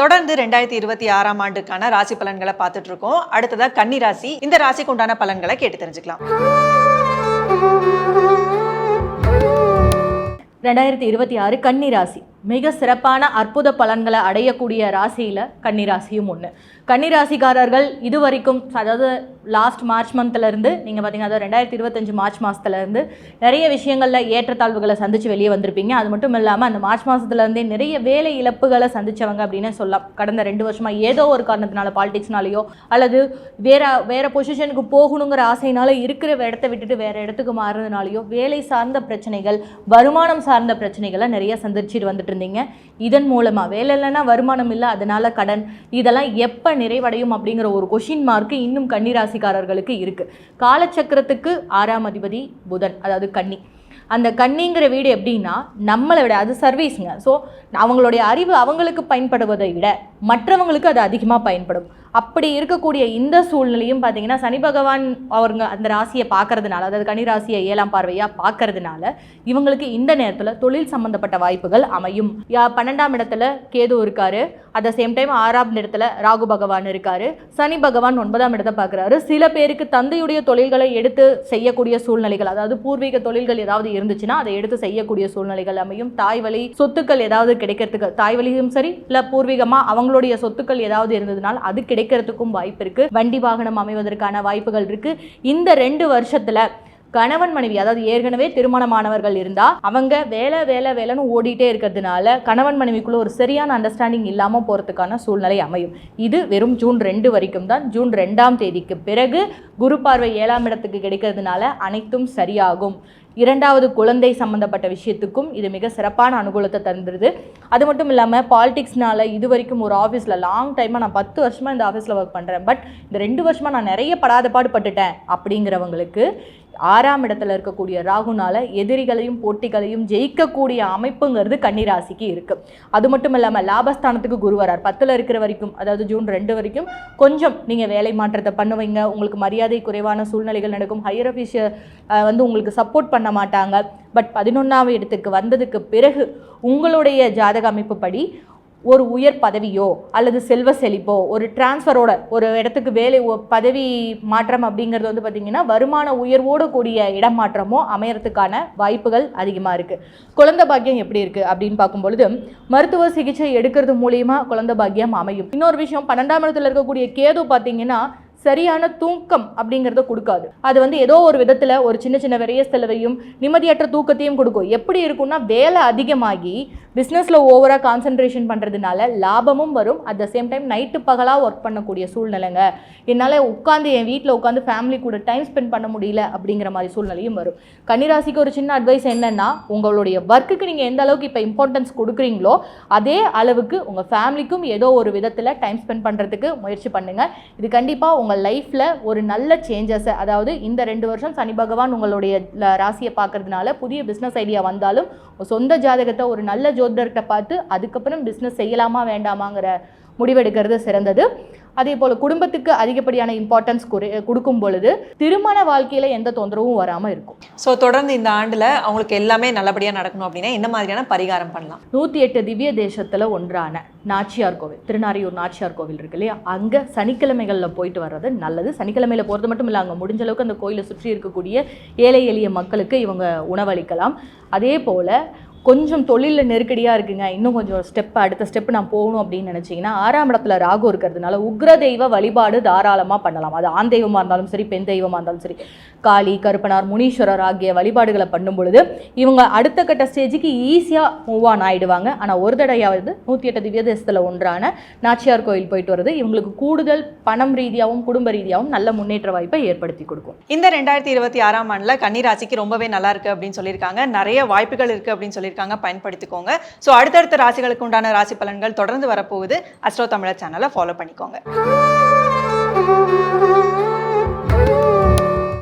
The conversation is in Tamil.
தொடர்ந்து ரெண்டாயிரத்தி இருபத்தி ஆறாம் ஆண்டுக்கான ராசி பலன்களை பார்த்துட்டு இருக்கோம் அடுத்ததா கன்னி ராசி. இந்த ராசிக்கு உண்டான பலன்களை கேட்டு தெரிஞ்சுக்கலாம். ரெண்டாயிரத்தி இருபத்தி ஆறு கன்னி ராசி. மிக சிறப்பான அற்புத பலன்களை அடையக்கூடிய ராசியில் கன்னிராசியும் ஒன்று கன்னிராசிக்காரர்கள் இது வரைக்கும் அதாவது லாஸ்ட் மார்ச் மந்த்லேருந்து நீங்கள் பார்த்தீங்கன்னா அதாவது ரெண்டாயிரத்தி இருபத்தஞ்சு மார்ச் மாதத்துலேருந்து நிறைய விஷயங்களில் ஏற்றத்தாழ்வுகளை சந்தித்து வெளியே வந்திருப்பீங்க. அது மட்டும் இல்லாமல் அந்த மார்ச் மாதத்துலேருந்தே நிறைய வேலை இழப்புகளை சந்திச்சவங்க அப்படின்னு சொல்லலாம். கடந்த ரெண்டு வருஷமாக ஏதோ ஒரு காரணத்தினால பாலிடிக்ஸ்னாலேயோ அல்லது வேற வேறு பொசிஷனுக்கு போகணுங்கிற ஆசையினால இருக்கிற இடத்த விட்டுட்டு வேறு இடத்துக்கு மாறுறதுனாலையோ வேலை சார்ந்த பிரச்சனைகள் வருமானம் சார்ந்த பிரச்சனைகளை நிறைய சந்திச்சுட்டு வந்துட்டு இருந்தீங்க. இதன் மூலமாக வேலை இல்லைன்னா வருமானம் இல்லை அதனால் கடன். இதெல்லாம் எப்போ நிறைவடையும் அப்படிங்கிற ஒரு கொஷின் மார்க்கு இன்னும் கன்னிராசிக்காரர்களுக்கு இருக்கு. காலச்சக்கரத்துக்கு ஆறாம் அதிபதி புதன் அதாவது கன்னி. அந்த கன்னிங்கிற வீடு எப்படின்னா நம்மளை விட அது சர்வீஸுங்க ஸோ அவங்களுடைய அறிவு அவங்களுக்கு பயன்படுவதை விட மற்றவங்களுக்கு அது அதிகமாக பயன்படும். அப்படி இருக்கக்கூடிய இந்த சூழ்நிலையும் பார்த்தீங்கன்னா சனி பகவான் அவங்க அந்த ராசியை பார்க்கறதுனால அதாவது கனி ராசியை ஏழாம் பார்வையாக பார்க்கறதுனால இவங்களுக்கு இந்த நேரத்தில் தொழில் சம்பந்தப்பட்ட வாய்ப்புகள் அமையும். பன்னெண்டாம் இடத்துல கேது இருக்காரு. அட் த சேம் டைம் ஆறாம் இடத்துல ராகு பகவான் இருக்காரு. சனி பகவான் ஒன்பதாம் இடத்தை பார்க்குறாரு. சில பேருக்கு தந்தையுடைய தொழில்களை எடுத்து செய்யக்கூடிய சூழ்நிலைகள் அதாவது பூர்வீக தொழில்கள் ஏதாவது இருந்துச்சுன்னா அதை எடுத்து செய்யக்கூடிய சூழ்நிலைகள் அமையும். தாய் வழி சொத்துக்கள் ஏதாவது கிடைக்கிறதுக்கு தாய் வழியும் சரி இல்லை பூர்வீகமாக அவங்களுடைய சொத்துக்கள் ஏதாவது இருந்ததுனால் அது கிடைக்கிறதுக்கும் வாய்ப்பு இருக்கு. வண்டி வாகனம் அமைவதற்கான வாய்ப்புகள் இருக்கு. இந்த ரெண்டு வருஷத்துல கணவன் மனைவி அதாவது ஏற்கனவே திருமணமானவர்கள் இருந்தால் அவங்க வேலை வேலை வேலைன்னு ஓடிட்டே இருக்கிறதுனால கணவன் மனைவிக்குள்ளே ஒரு சரியான அண்டர்ஸ்டாண்டிங் இல்லாமல் போகிறதுக்கான சூழ்நிலை அமையும். இது வெறும் ஜூன் ரெண்டு வரைக்கும் தான். ஜூன் ரெண்டாம் தேதிக்கு பிறகு குரு பார்வை ஏழாம் இடத்துக்கு கிடைக்கிறதுனால அனைத்தும் சரியாகும். இரண்டாவது குழந்தை சம்பந்தப்பட்ட விஷயத்துக்கும் இது மிக சிறப்பான அனுகூலத்தை தந்துடுது அது மட்டும் இல்லாமல் பாலிடிக்ஸ்னால இது வரைக்கும் ஒரு ஆஃபீஸில் லாங் டைமாக நான் பத்து வருஷமாக இந்த ஆஃபீஸில் ஒர்க் பண்ணுறேன் பட் இந்த ரெண்டு வருஷமாக நான் நிறைய படாத பாடுபட்டுட்டேன் அப்படிங்கிறவங்களுக்கு ஆறாம் இடத்துல இருக்கக்கூடிய ராகுனால எதிரிகளையும் போட்டிகளையும் ஜெயிக்கக்கூடிய அமைப்புங்கிறது கன்னிராசிக்கு இருக்குது அது மட்டும் இல்லாமல் லாபஸ்தானத்துக்கு குரு வரார். பத்தில் இருக்கிற வரைக்கும் அதாவது ஜூன் ரெண்டு வரைக்கும் கொஞ்சம் நீங்கள் வேலை மாற்றத்தை பண்ணுவீங்க. உங்களுக்கு மரியாதை குறைவான சூழ்நிலைகள் நடக்கும். ஹையர் அஃபீஷியல் வந்து உங்களுக்கு சப்போர்ட் பண்ண பண்ண மாட்டாங்க. பட் பதினொன்றாவது இடத்துக்கு வந்ததுக்கு பிறகு உங்களுடைய ஜாதக அமைப்புப்படி ஒரு உயர் பதவியோ அல்லது செல்வ செழிப்போ ஒரு டிரான்ஸ்ஃபரோட ஒரு இடத்துக்கு வேலை பதவி மாற்றம் அப்படிங்கிறது வந்து பார்த்திங்கன்னா வருமான உயர்வோடு கூடிய இடமாற்றமோ அமையறதுக்கான வாய்ப்புகள் அதிகமாக இருக்குது குழந்தை பாக்கியம் எப்படி இருக்குது அப்படின்னு பார்க்கும்பொழுது மருத்துவ சிகிச்சை எடுக்கிறது மூலியமாக குழந்தை பாக்கியம் அமையும். இன்னொரு விஷயம் பன்னெண்டாம் இடத்துல இருக்கக்கூடிய கேது பார்த்திங்கன்னா சரியான தூக்கம் அப்படிங்கிறத கொடுக்காது. அது வந்து ஏதோ ஒரு விதத்தில் ஒரு சின்ன சின்ன விரைய செலவையும் நிம்மதியற்ற தூக்கத்தையும் கொடுக்கும். எப்படி இருக்கும்னா வேலை அதிகமாகி பிஸ்னஸில் ஓவராக கான்சென்ட்ரேஷன் பண்ணுறதுனால லாபமும் வரும். At the same time night பகலாக ஒர்க் பண்ணக்கூடிய சூழ்நிலைங்க. என்னால் உட்காந்து என் வீட்டில் உட்காந்து ஃபேமிலி கூட டைம் ஸ்பெண்ட் பண்ண முடியல அப்படிங்கிற மாதிரி சூழ்நிலையும் வரும். கன்னிராசிக்கு ஒரு சின்ன அட்வைஸ் என்னன்னா உங்களுடைய ஒர்க்குக்கு நீங்கள் எந்த அளவுக்கு இப்போ இம்பார்ட்டன்ஸ் கொடுக்குறீங்களோ அதே அளவுக்கு உங்கள் ஃபேமிலிக்கும் ஏதோ ஒரு விதத்தில் டைம் ஸ்பெண்ட் பண்ணுறதுக்கு முயற்சி பண்ணுங்கள் இது கண்டிப்பாக உங்கள் லைஃப்பில் ஒரு நல்ல சேஞ்சஸை அதாவது இந்த ரெண்டு வருஷம் சனி பகவான் உங்களுடைய ராசியை பார்க்கறதுனால புதிய பிஸ்னஸ் ஐடியா வந்தாலும் சொந்த ஜாதகத்தை ஒரு நல்ல ஜோதிடர்கிட்ட பார்த்து அதுக்கப்புறம் பிஸ்னஸ் செய்யலாமா வேண்டாமாங்கிற முடிவெடுக்கிறது சிறந்தது. அதே போல் குடும்பத்துக்கு அதிகப்படியான இம்பார்ட்டன்ஸ் கொடுக்கும் பொழுது திருமண வாழ்க்கையில் எந்த தொந்தரவும் வராமல் இருக்கும். ஸோ தொடர்ந்து இந்த ஆண்டுல அவங்களுக்கு எல்லாமே நல்லபடியா நடக்கணும் அப்படின்னா என்ன மாதிரியான பரிகாரம் பண்ணலாம்? நூற்றி எட்டு திவ்ய தேசத்தில் ஒன்றான நாச்சியார் கோவில் திருநாரியூர் நாச்சியார் கோவில் இருக்கு இல்லையா? அங்கே சனிக்கிழமைகளில் போயிட்டு வர்றது நல்லது. சனிக்கிழமையில் போகிறது மட்டும் இல்லை அங்கே முடிஞ்ச அளவுக்கு அந்த கோயிலை சுற்றி இருக்கக்கூடிய ஏழை எளிய மக்களுக்கு இவங்க உணவளிக்கலாம். அதே போல் கொஞ்சம் தொழிலில் நெருக்கடியாக இருக்குங்க. இன்னும் கொஞ்சம் ஸ்டெப் அடுத்த ஸ்டெப் நான் போகணும் அப்படின்னு நினச்சிங்கன்னா ஆறாம் இடத்துல ராகு இருக்கிறதுனால உக்ர தெய்வ வழிபாடு தாராளமாக பண்ணலாம். அது ஆண் தெய்வமாக இருந்தாலும் சரி பெண் தெய்வமாக இருந்தாலும் சரி. காளி கருப்பனார் முனீஸ்வரர் ஆகிய வழிபாடுகளை பண்ணும் பொழுது இவங்க அடுத்த கட்ட ஸ்டேஜுக்கு ஈஸியாக மூவ் ஆன் ஆகிடுவாங்க ஆனால் ஒரு தடையாவது நூற்றி எட்டு திவ்ய தேசத்தில் ஒன்றான நாச்சியார் கோயில் போயிட்டு வர்றது இவங்களுக்கு கூடுதல் பணம் ரீதியாகவும் குடும்ப ரீதியாகவும் நல்ல முன்னேற்ற வாய்ப்பை ஏற்படுத்தி கொடுக்கும். இந்த ரெண்டாயிரத்தி இருபத்தி ஆறாம் ஆண்டில் கன்னிராசிக்கு ரொம்பவே நல்லா இருக்கு அப்படின்னு சொல்லியிருக்காங்க. நிறைய வாய்ப்புகள் இருக்குது அப்படின்னு சொல்லி சொல்லியிருக்காங்க. பயன்படுத்திக்கோங்க. ஸோ அடுத்தடுத்த ராசிகளுக்கு உண்டான ராசி பலன்கள் தொடர்ந்து வரப்போகுது. அஸ்ட்ரோ தமிழர் சேனலை ஃபாலோ பண்ணிக்கோங்க.